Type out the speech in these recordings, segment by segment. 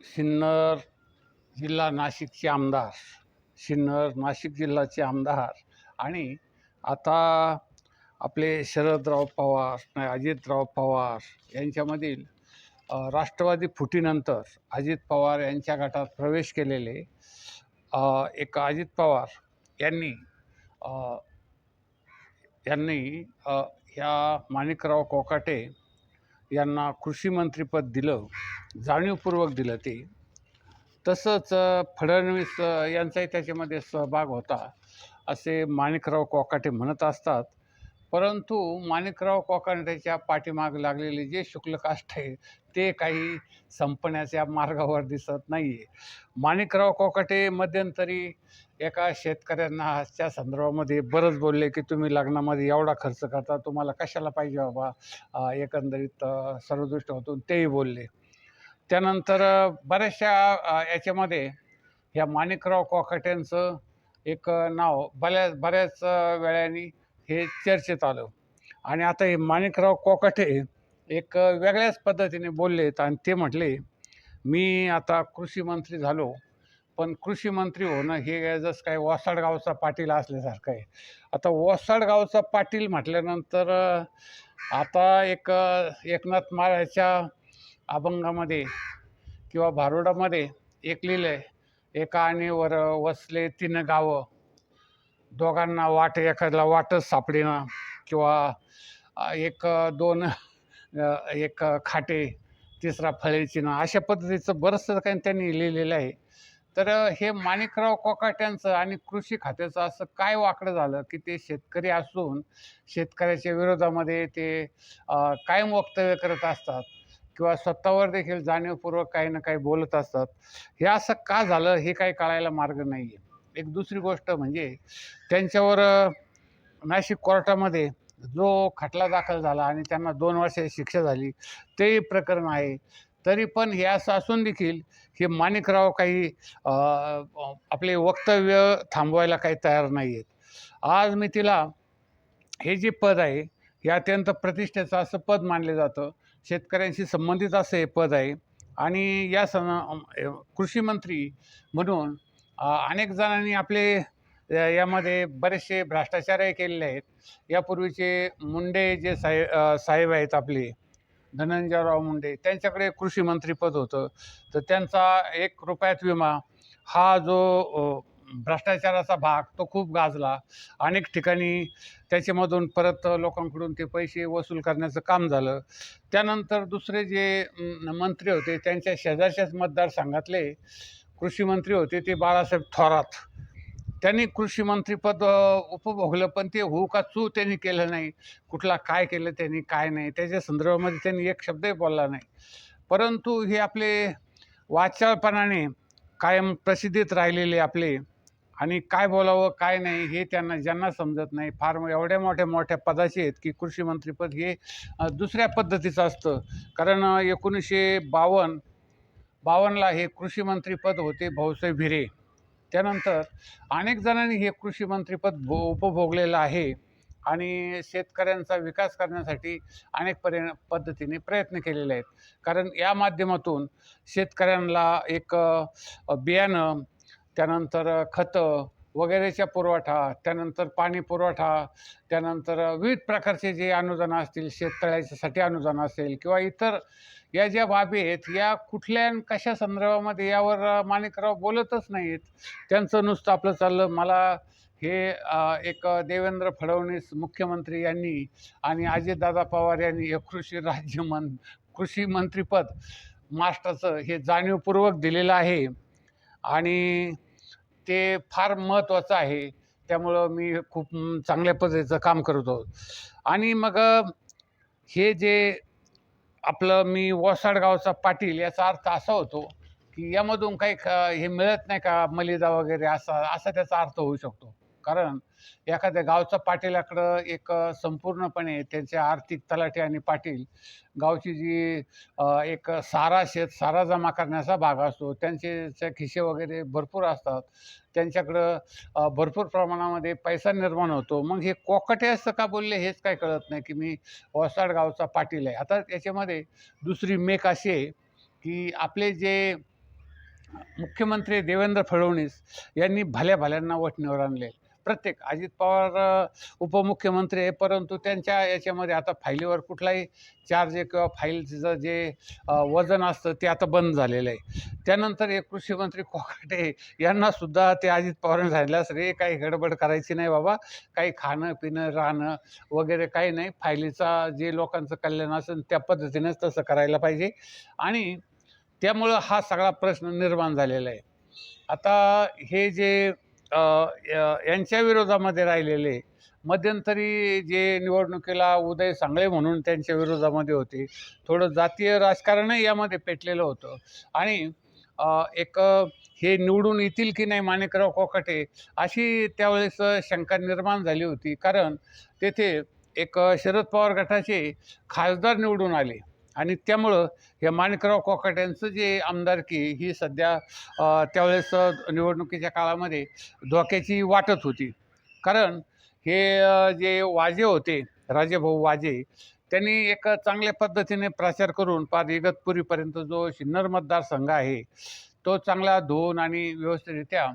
सिन्नर जिल्हा नाशिकचे आमदार सिन्नर नाशिक जिल्ह्याचे आमदार आणि आता आपले शरदराव पवार नाही अजितराव पवार यांच्यामधील राष्ट्रवादी फुटीनंतर अजित पवार यांच्या गटात प्रवेश केलेले एक अजित पवार यांनी यांनी ह्या माणिकराव कोकाटे यांना कृषी मंत्रीपद दिलं. जाणीवपूर्वक दिलं ते. तसंच फडणवीस यांचाही त्याच्यामध्ये सहभाग होता. असे माणिकराव कोकाटे म्हणत असतात. परंतु माणिकराव कोकाटेच्या पाठीमाग लागलेले जे शुक्लकाष्ठ आहे ते काही संपण्याच्या मार्गावर दिसत नाही आहे माणिकराव कोकाटे मध्यंतरी एका शेतकऱ्यांनाच्या संदर्भामध्ये बरंच बोलले की तुम्ही लग्नामध्ये एवढा खर्च करता तुम्हाला कशाला पाहिजे बाबा? एकंदरीत सर्वदृष्ट होतो तेही बोलले. त्यानंतर बऱ्याचशा याच्यामध्ये ह्या माणिकराव कॉकाट्यांचं एक नाव बऱ्याच बऱ्याच वेळाने हे चर्चेत आलं. आणि आता हे माणिकराव कोकाटे एक वेगळ्याच पद्धतीने बोललेत आणि ते म्हटले मी आता कृषी मंत्री झालो पण कृषी मंत्री होणं हे जसं काय वसाडगावचा पाटील असल्यासारखं आहे. आता वसाडगावचा पाटील म्हटल्यानंतर आता एक एकनाथ महाराजच्या अभंगामध्ये किंवा भारुडामध्ये एक लिहिलं आहे एका आणीवर वसले तीन गावं. दोघांना वाट एखाद्याला वाटच सापडेना किंवा एक दोन एक खाटे तिसरा फळेची ना. अशा पद्धतीचं बरंचसं काही त्यांनी लिहिलेलं आहे. तर हे माणिकराव कोकाट्यांचं आणि कृषी खात्याचं असं काय वाकडं झालं की ते शेतकरी असून शेतकऱ्याच्या विरोधामध्ये ते कायम वक्तव्य करत असतात? किंवा स्वतःवर देखील जाणीवपूर्वक काही ना काही बोलत असतात. हे असं का झालं हे काही कळायला मार्ग नाही आहे एक दुसरी गोष्ट म्हणजे त्यांच्यावर नाशिक कोर्टामध्ये जो खटला दाखल झाला आणि त्यांना दोन वर्षाची शिक्षा झाली ते प्रकरण आहे. तरी पण हे असं असून देखील हे माणिकराव काही आपले वक्तव्य थांबवायला काही तयार नाही आहेत आज मी तिला हे जे पद आहे हे अत्यंत प्रतिष्ठेचं असं पद मानलं जातं. शेतकऱ्यांशी संबंधित असं हे पद आहे. आणि या सण कृषीमंत्री म्हणून अनेक जणांनी आपले या- यामध्ये बरेचसे भ्रष्टाचारही केलेले आहेत. यापूर्वीचे मुंडे जे साहे साहेब आहेत आपले धनंजयराव मुंडे त्यांच्याकडे कृषी मंत्रीपद होतं. तर त्यांचा एक रुपयात विमा हा जो भ्रष्टाचाराचा भाग तो खूप गाजला. अनेक ठिकाणी त्याच्यामधून परत लोकांकडून ते पैसे वसूल करण्याचं काम झालं. त्यानंतर दुसरे जे मंत्री होते त्यांच्या शेजारच्याच मतदारसंघातले कृषी मंत्री होते ते बाळासाहेब थोरात. त्यांनी कृषी मंत्रीपद उपभोगलं पण ते हो का चू त्यांनी केलं नाही. कुठला काय केलं त्यांनी काय नाही. त्याच्या संदर्भामध्ये त्यांनी एक शब्दही बोलला नाही. परंतु हे आपले वाचाळपणाने कायम प्रसिद्धीत राहिलेले आपले आणि काय बोलावं काय नाही हे त्यांना ज्यांना समजत नाही. फार एवढ्या मोठ्या मोठ्या पदाचे आहेत की कृषी मंत्रीपद हे दुसऱ्या पद्धतीचं असतं. कारण एकोणीसशे बावन्न बावन्नला हे कृषी मंत्रीपद होते भाऊसाहेब भिरे. त्यानंतर अनेक जणांनी हे कृषी मंत्रीपद भो उपभोगलेलं आहे आणि शेतकऱ्यांचा विकास करण्यासाठी अनेक पर्य पद्धतीने प्रयत्न केलेले आहेत. कारण या माध्यमातून शेतकऱ्यांना एक बियाणं त्यानंतर खतं वगैरेचा पुरवठा त्यानंतर पाणी पुरवठा त्यानंतर विविध प्रकारचे जे अनुदानं असतील शेततळ्याच्यासाठी अनुदान असेल किंवा इतर या ज्या बाबी आहेत या कुठल्या कशा संदर्भामध्ये यावर माणिकराव बोलतच नाहीत. त्यांचं नुसतं आपलं चाललं. मला हे एक देवेंद्र फडणवीस मुख्यमंत्री यांनी आणि अजितदादा पवार यांनी हे कृषी राज्यमं कृषी मंत्रीपद महाराष्ट्राचं हे जाणीवपूर्वक दिलेलं आहे. आणि ते फार महत्त्वाचं आहे. त्यामुळं मी खूप चांगल्या पद्धतीचं काम करतो आणि मग हे जे आपलं मी वसाडगावचा पाटील याचा अर्थ असा होतो की यामधून काही ख हे मिळत नाही का मलिदा वगैरे असा असा त्याचा अर्थ होऊ शकतो. कारण एखाद्या गावचा पाटीलाकडं एक संपूर्णपणे त्यांचे आर्थिक तलाठी आणि पाटील गावची जी एक सारा शेत सारा जमा करण्याचा भाग असतो त्यांचे खिसे वगैरे भरपूर असतात त्यांच्याकडं भरपूर प्रमाणामध्ये पैसा निर्माण होतो. मग हे कोकटे असं का बोलले हेच काय कळत नाही की मी वसाड गावचा पाटील आहे. आता याच्यामध्ये दुसरी मेक अशी आहे की आपले जे मुख्यमंत्री देवेंद्र फडणवीस यांनी भल्या भल्यांना वठणीवर आणले प्रत्येक अजित पवार उपमुख्यमंत्री आहे परंतु त्यांच्या याच्यामध्ये आता फाईलीवर कुठलाही चार्ज किंवा फाईलचं जे वजन असतं ते आता बंद झालेलं आहे. त्यानंतर एक कृषीमंत्री कोकाटे यांनासुद्धा ते अजित पवारांनी सांगितलं रे काही गडबड करायची नाही बाबा. काही खाणं पिणं राहणं वगैरे काही नाही. फायलीचा जे लोकांचं कल्याण असेल त्या पद्धतीनेच तसं करायला पाहिजे. आणि त्यामुळं हा सगळा प्रश्न निर्माण झालेला आहे. आता हे जे यांच्या विरोधामध्ये राहिलेले. मध्यंतरी जे निवडणुकीला उदय सांगळे म्हणून त्यांच्या विरोधामध्ये होते. थोडं जातीय राजकारणही यामध्ये पेटलेलं होतं. आणि एक हे निवडून येतील की नाही माणिकराव कोकाटे अशी त्यावेळेस शंका निर्माण झाली होती. कारण तेथे एक शरद पवार गटाचे खासदार निवडून आले. आणि त्यामुळं हे माणिकराव कोकाट्यांचं जे आमदारकी ही सध्या त्यावेळेस निवडणुकीच्या काळामध्ये धोक्याची वाटत होती. कारण हे जे वाजे होते राजेभाऊ वाजे त्यांनी एक चांगल्या पद्धतीने प्रचार करून पार इगतपुरीपर्यंत जो सिन्नर मतदारसंघ आहे तो चांगला धुवून आणि व्यवस्थितरित्या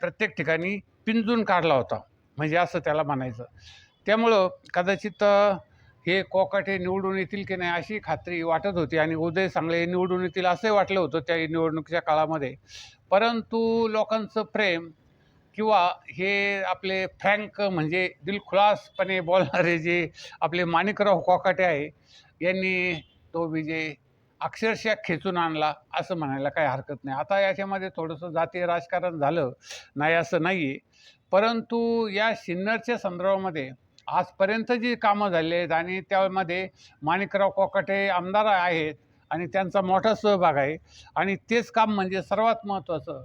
प्रत्येक ठिकाणी पिंजून काढला होता. म्हणजे असं त्याला म्हणायचं. त्यामुळं कदाचित हे कोकाटे निवडून येतील की नाही अशी खात्री वाटत होती आणि उदय चांगले हे निवडून येतील असंही वाटलं होतं त्या निवडणुकीच्या काळामध्ये. परंतु लोकांचं प्रेम किंवा हे आपले फ्रँक म्हणजे दिलखुलासपणे बोलणारे जे आपले माणिकराव कोकाटे आहे यांनी तो विजय अक्षरशः खेचून आणला असं म्हणायला काही हरकत नाही. आता याच्यामध्ये थोडंसं जातीय राजकारण झालं नाही असं नाही आहे परंतु या सिन्नरच्या संदर्भामध्ये आजपर्यंत जी कामं झाली आहेत आणि त्यामध्ये माणिकराव कोकाटे आमदार आहेत आणि त्यांचा मोठा सहभाग आहे. आणि तेच काम म्हणजे सर्वात महत्त्वाचं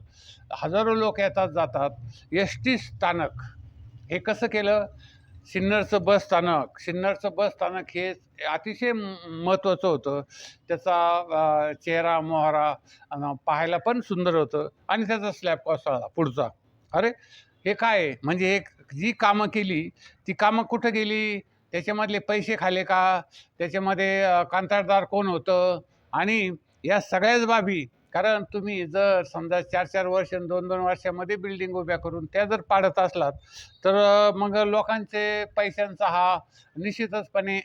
हजारो लोक येतात जातात. एस टी स्थानक हे कसं केलं? सिन्नरचं बस स्थानक. सिन्नरचं बस स्थानक हे अतिशय महत्त्वाचं होतं. त्याचा चेहरा मोहरा पाहायला पण सुंदर होतं. आणि त्याचा स्लॅब कोसळला पुढचा. अरे हे काय आहे? म्हणजे एक जी कामं केली ती कामं कुठं गेली? त्याच्यामधले पैसे खाले का? त्याच्यामध्ये अ, कंत्राटदार कोण होतं? आणि या सगळ्याच बाबी कारण तुम्ही जर समजा चार चार वर्ष आणि दोन दोन वर्षामध्ये बिल्डिंग उभ्या करून त्या जर पाडत असलात तर मग लोकांचे पैशांचा हा निश्चितचपणे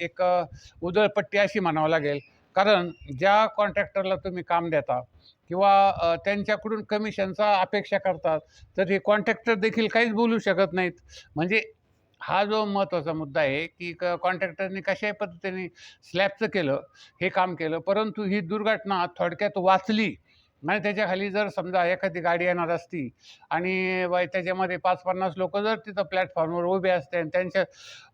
एक अ, उधळपट्टी अशी म्हणावं लागेल. कारण ज्या कॉन्ट्रॅक्टरला तुम्ही काम देता किंवा त्यांच्याकडून कमिशनचा अपेक्षा करतात तर हे कॉन्ट्रॅक्टर देखील काहीच बोलू शकत नाहीत. म्हणजे हा जो महत्त्वाचा मुद्दा आहे की क कॉन्ट्रॅक्टरनी कशाही पद्धतीने स्लॅबचं केलं हे काम केलं परंतु ही दुर्घटना थोडक्यात वाचली म्हणजे त्याच्याखाली जर समजा एखादी गाडी येणार असती आणि बाय त्याच्यामध्ये पाच पन्नास लोक जर तिथं प्लॅटफॉर्मवर उभे असते आणि त्यांच्या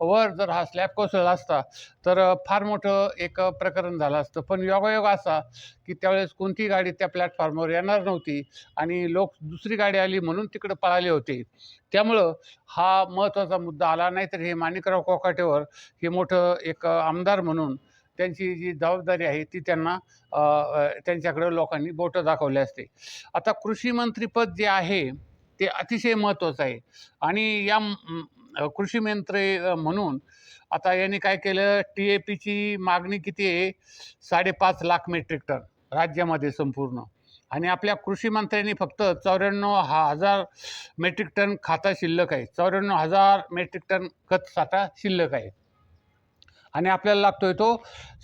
वर जर हा स्लॅब कोसळला असता तर फार मोठं एक प्रकरण झालं असतं. पण योगायोग असा की त्यावेळेस कोणतीही गाडी त्या प्लॅटफॉर्मवर येणार नव्हती आणि लोक दुसरी गाडी आली म्हणून तिकडं पळाले होते. त्यामुळं हा महत्त्वाचा मुद्दा आला. नाही तर हे माणिकराव कोकाटेवर हे मोठं एक आमदार म्हणून त्यांची जी जबाबदारी आहे ती त्यांना त्यांच्याकडे त्यांच्याकडं लोकांनी बोटं दाखवले असते. आता कृषी मंत्रीपद जे आहे ते अतिशय महत्त्वाचं आहे. आणि या कृषी मंत्री म्हणून आता यांनी काय केलं टी ए पीची मागणी किती आहे? साडेपाच लाख मेट्रिक टन राज्यामध्ये संपूर्ण. आणि आपल्या कृषी मंत्र्यांनी फक्त चौऱ्याण्णव हा हजार मेट्रिक टन खाता शिल्लक आहे. चौऱ्याण्णव हजार मेट्रिक टन खत साठा शिल्लक आहे. आणि आपल्याला लागतोय तो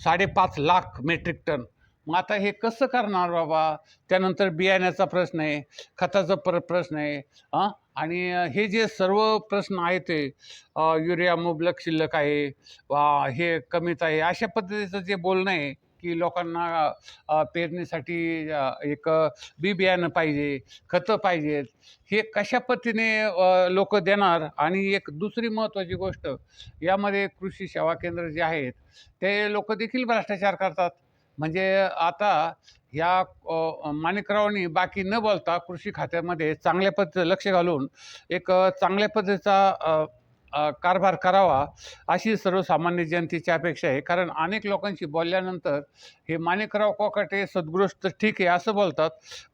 साडेपाच लाख मेट्रिक टन. मग आता हे कसं करणार बाबा? त्यानंतर बियाण्याचा प्रश्न आहे खताचा प्र प्रश्न आहे हां आणि हे जे सर्व प्रश्न आहेत ते युरिया मुबलक शिल्लक आहे वा हे कमीच आहे अशा पद्धतीचं जे बोलणं आहे की लोकांना पेरणीसाठी एक बी बियाणं पाहिजे खतं पाहिजेत हे कशा पद्धतीने लोक देणार? आणि एक दुसरी महत्त्वाची गोष्ट यामध्ये कृषी सेवा केंद्र जे आहेत ते लोक देखील भ्रष्टाचार करतात. म्हणजे आता या माणिकरावांनी बाकी न बोलता कृषी खात्यामध्ये चांगल्या पद्धतीचं लक्ष घालून एक चांगल्या पद्धतीचा कारभार करावा अशी सर्वसामान्य जनतेची अपेक्षा आहे. कारण अनेक लोकांशी बोलल्यानंतर हे माणिकराव कोकाटे सद्गृष्ट ठीक आहे असं बोलतात.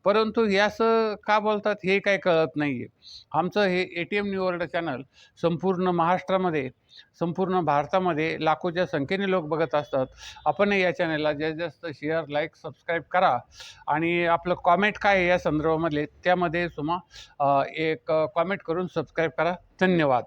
परंतु हे असं का बोलतात हे काही कळत नाही आहे आमचं हे A T M new world channel संपूर्ण महाराष्ट्रामध्ये संपूर्ण भारतामध्ये लाखोच्या संख्येने लोक बघत असतात. आपणही या चॅनलला जास्तीत जास्त शेअर लाईक सबस्क्राईब करा. आणि आपलं कॉमेंट काय आहे या संदर्भामधले त्यामध्ये सुमा एक कॉमेंट करून सबस्क्राईब करा. धन्यवाद.